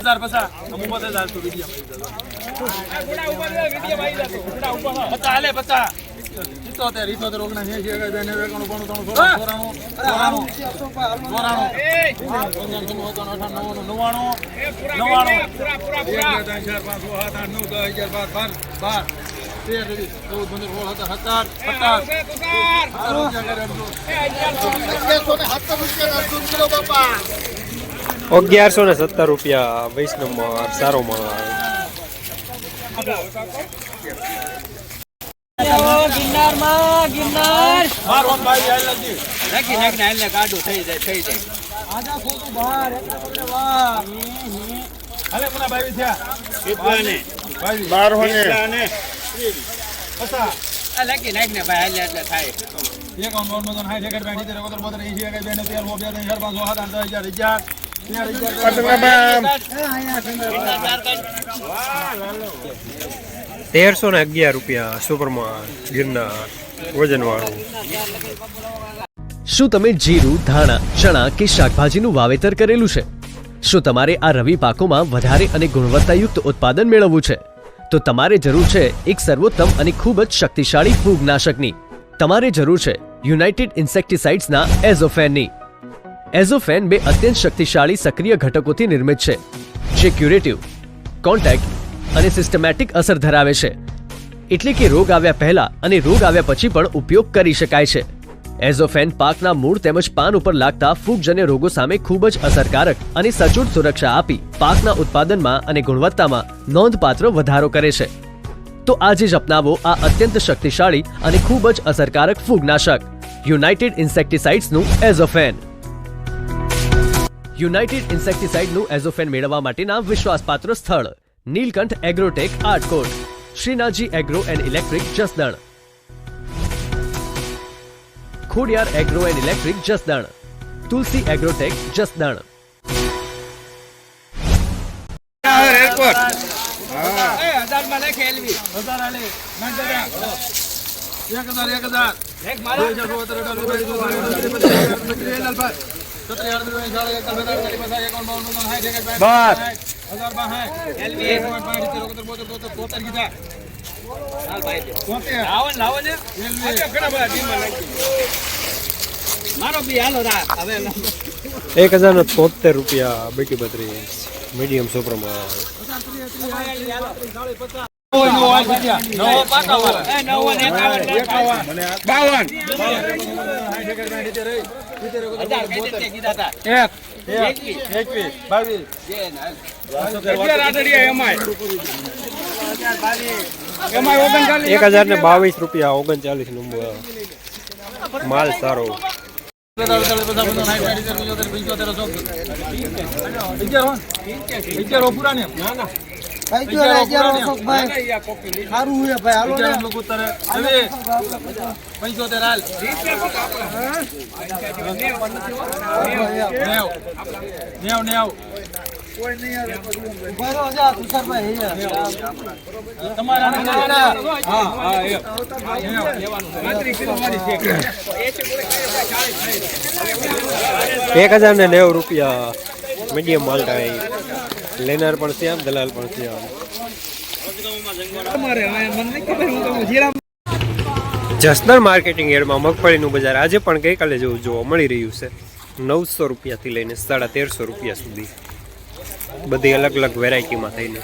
હજાર પચાસ. અમુક પચાસ હજાર તો વીડિયો પચાસ હાલે પચાસ. સિત્તોતેર ઇઠોતેર ઓગણસ એસી એકાદ એકાણું બાણું ત્રણું ચોરાણું ચોરાણું ચોરાણું નવ્વાણું નવ્વાણું. ત્રણ ચાર પાંચ છ સાત આઠ નવ દસ અગિયાર બાર બાર બાર. તેર ચૌદ પંદર સોળ સત્તર. અગિયારસો ને સત્તર. રૂપિયા વીસ નંબર સારો માલ આવે બાર ઓન બાવી આઈ લાગી. નાખી નાખી હાલ કાઢું થઈ જાય થઈ જાય. હાલે પુના બાવી થયા કેટલાને બાવી બારસો કેટલાને પચાસ આ નાખી નાખ ને ભાઈ હાલ એટલે થાય. એકાવન બાવન પંચાવન સાઠ એકસઠ બાસઠ સિત્તેર એકોતેર બોતેર એંશી એકાદ બે ને તેર સો બે ત્રણ ચાર પાંચ છ સાત આઠ દસ અગિયાર અગિયાર. તેરસો ને અગિયાર રૂપિયા સુપરમાં ગિરનાર વજનવાળું. શું તમે જીરું, ધાણા, ચણા કે શાકભાજીનું વાવેતર કરેલું છે? શું તમારે આ રવિ પાકોમાં વધારે અને ગુણવત્તાયુક્ત ઉત્પાદન મેળવવું છે? તો તમારે જરૂર છે એક સર્વોત્તમ અને ખૂબ જ શક્તિશાળી ફૂગનાશકની. તમારે જરૂર છે યુનાઇટેડ ઇન્સેક્ટિસાઇડ્સના એઝોફેનની. એઝોફેન બે અત્યંત શક્તિશાળી સક્રિય ઘટકોથી નિર્મિત છે. જે ક્યુરેટિવ, કોન્ટેક્ટ અને સિસ્ટમેટિક અસર ધરાવે છે. એટલે કે રોગ આવ્યા પહેલા અને રોગ આવ્યા પછી પણ ઉપયોગ કરી શકાય છે. એઝોફેન પાકના મૂળ તેમજ પાન ઉપર લાગતા ફૂગજન્ય રોગો સામે ખૂબ જ અસરકારક અને સચોટ સુરક્ષા આપી પાકના ઉત્પાદનમાં અને ગુણવત્તામાં નોંધપાત્ર વધારો કરે છે. તો આજે જ અપનાવો આ અત્યંત શક્તિશાળી અને ખૂબ જ અસરકારક ફૂગનાશક, યુનાઇટેડ ઇન્સેક્ટિસાઇડ્સનું એઝોફેન. યુનાઇટેડ ઇન્સેક્ટિસાઇડનું એઝોફેન મેળવવા માટેના વિશ્વાસપાત્ર સ્થળ. Nilkanth Agrotech આર્ટકોટ Shrinathji agro and electric Jasdan Khodiyar agro and electric Jasdan Tulsi agrotech Jasdan એ હજારમાં નાખે એલવી હજાર હાલે નાખ દાદા. એક હજાર એક હજાર એક હજાર ને તોતેર રૂપિયા બેટી બત્રીસ મીડિયમ સુપરમાં ને ને એક, ને હજાર ને બાવીસ રૂપિયા ઓગણચાલીસ નંબર માલ સારો અગિયાર હો ને? અગિયાર ને? અગિયાર હમ લોકો ઉતારે. હવે પંચોતેર હાલ. નેવ. નેવ, ને તમારા. હા, હા, એ. નેવ. એક હજાર ને નેવું રૂપિયા મીડિયમ માલ ટાઈપ લેનાર પણ છે આમ દલાલ પણ છે આમ. જસનર માર્કેટિંગ એડમાં મગફળીનું બજાર આજે પણ ગઈકાલે જેવું જોવા મળી રહ્યું છે. નવસો રૂપિયાથી લઈને સાડા તેરસો રૂપિયા સુધી. બધી અલગ અલગ વેરાયટીમાં થઈને.